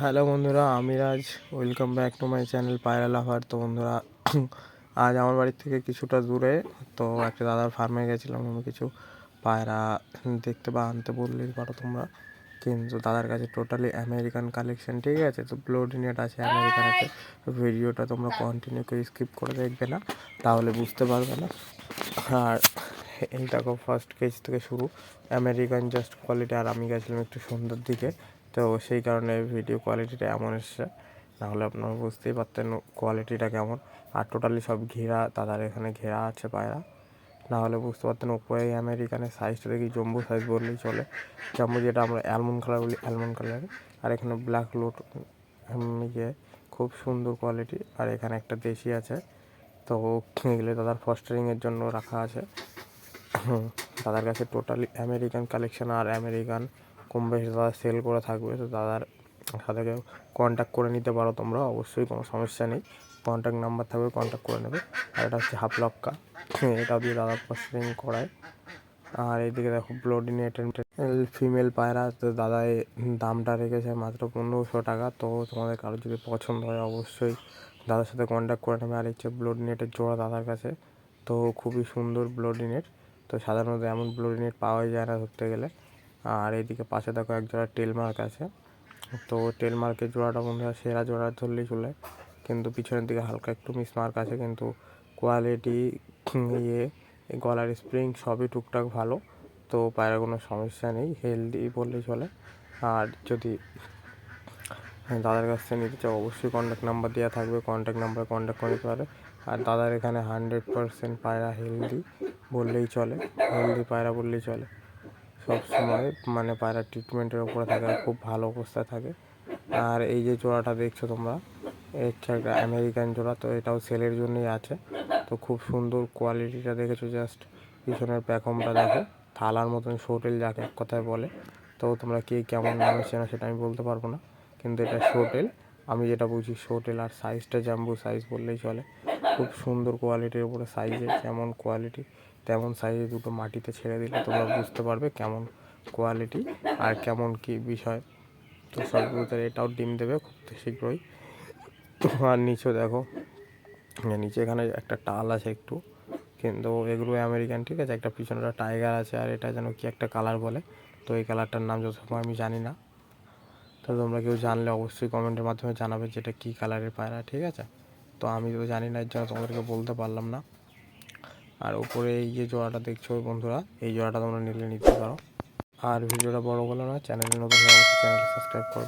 Hello বন্ধুরা, আমি Raj. Welcome back to my channel পায়রা লাভার তো বন্ধুরা, আজ আমার বাড়ির থেকে কিছুটা দূরে, তো একটা দাদার ফার্মে গেছিলাম আমি কিছু পায়রা দেখতে বা আনতে বললেই পারো তোমরা। কিন্তু দাদার কাছে টোটালি আমেরিকান কালেকশন ঠিক আছে? তো ব্লোডিনেট আছে আমেরিকান আছে। ভিডিওটা তোমরা কন্টিনিউ করে স্কিপ করে দেখবে না, তাহলে বুঝতে পারবে না। আর এই দেখো ফার্স্ট কেজ থেকে শুরু। আমেরিকান জাস্ট কোয়ালিটি আর আমি গেছিলাম একটু সুন্দর দিকে। তো সেই কারণে ভিডিও কোয়ালিটিটা এমন এসছে। নাহলে আপনারা বুঝতেই পারতেন কোয়ালিটিটা কেমন। আর টোটালি সব ঘেরা তাদের এখানে ঘেরা আছে পায়রা। না হলে বুঝতে পারতেন ওপরে আমেরিকানের সাইজটা দেখি জম্বু সাইজ বললেই চলে। জম্বু যেটা আমরা অ্যালমন্ড কালার বলি অ্যালমন্ড কালার আর এখানে ব্ল্যাক লোট ইয়ে খুব সুন্দর কোয়ালিটি আর এখানে একটা দেশি আছে। তো এগুলো দাদার ফস্টারিংয়ের জন্য রাখা আছে। দাদার কাছে টোটালি আমেরিকান কালেকশন আর আমেরিকান কম বেশি দাদা সেল করে থাকবে। তো দাদার সাথে কন্ট্যাক্ট করে নিতে পারো তোমরা, অবশ্যই কোনো সমস্যা নেই। কন্ট্যাক্ট নাম্বার থাকবে কন্ট্যাক্ট করে নেবে। আর এটা হচ্ছে হাফ লক্কা এটা দিয়ে দাদা পোস্টিং করায়। আর এইদিকে দেখো ব্লোডিনেট ফিমেল পায়রা, তো দাদা দামটা রেখেছে মাত্র পনেরোশো টাকা। তো তোমাদের কারও যদি পছন্দ হয়, অবশ্যই দাদার সাথে কন্ট্যাক্ট করে নেবে। আর হচ্ছে ব্লোডিনেটের জোড়া দাদার কাছে, তো খুবই সুন্দর ব্লোডিনেট তো সাধারণত এমন ব্লোডিনেট পাওয়াই যায় না ধরতে গেলে। আর এইদিকে পাশে দেখো এক জোড়া টেল মার্ক আছে। তো টেল মার্কের জোড়াটা বন্ধুরা সেরা জোড়া ধরলেই চলে। কিন্তু পিছনের দিকে হালকা একটু মিস মার্ক আছে, কিন্তু কোয়ালিটি ইয়ে গলার স্প্রিং সবই টুকটাক ভালো। তো পায়ের কোনো সমস্যা নেই হেলদি বললেই চলে। আর যদি দাদার কাছ থেকে নিতে চাও, অবশ্যই কন্ট্যাক্ট নাম্বার দেওয়া থাকবে কন্ট্যাক্ট নাম্বারে কন্ট্যাক্ট করে নিতে পারে আর দাদার এখানে হান্ড্রেড পারসেন্ট পায়রা হেলদি বললেই চলে, হেলদি পায়রা বললেই চলে। সব সময় মানে পায়রা ট্রিটমেন্টের উপরে থাকে, খুব ভালো অবস্থায় থাকে। আর এই যে জোড়াটা দেখছ তোমরা, এটা একটা আমেরিকান জোড়া, তো এটাও সেলের জন্যই আছে। তো খুব সুন্দর কোয়ালিটিটা দেখেছ জাস্ট পিছনের প্যাকমটা দেখো, থালার মতন শোটেল যাকে এক কথায় বলে। তো তোমরা কে কেমন নামে চেনো সেটা আমি বলতে পারব না। কিন্তু এটা শোটেল আমি যেটা বুঝি শোটেল আর সাইজটা জাম্বু সাইজ বললেই চলে। খুব সুন্দর কোয়ালিটির উপরে সাইজে যেমন কোয়ালিটি তেমন সাইজে দুটো মাটিতে ছেড়ে দিলে তোমরা বুঝতে পারবে কেমন কোয়ালিটি আর কেমন কি বিষয়। তো সব ভিতরে এটাও ডিম দেবে খুব শীঘ্রই। আর নিচেও দেখো, নিচে এখানে একটা টাল আছে একটু। কিন্তু এগুলো আমেরিকান ঠিক আছে? একটা পিছনে টাইগার আছে আর এটা যেন কি একটা কালার বলে। তো এই কালারটার নাম যত আমি জানি না। তো তোমরা কেউ জানলে অবশ্যই কমেন্টের মাধ্যমে জানাবে যেটা কী কালারের পায়রা, ঠিক আছে? তো আমি তো জানি না, এর জন্য তোমাদেরকে বলতে পারলাম না। আর উপরে এই যে জোড়াটা দেখছ বন্ধুরা, এই জোড়াটা তোমরা নিলে নিতে পারো। আর ভিডিওটা বড় বলো না, চ্যানেলে নতুন অবশ্যই চ্যানেলটি সাবস্ক্রাইব করে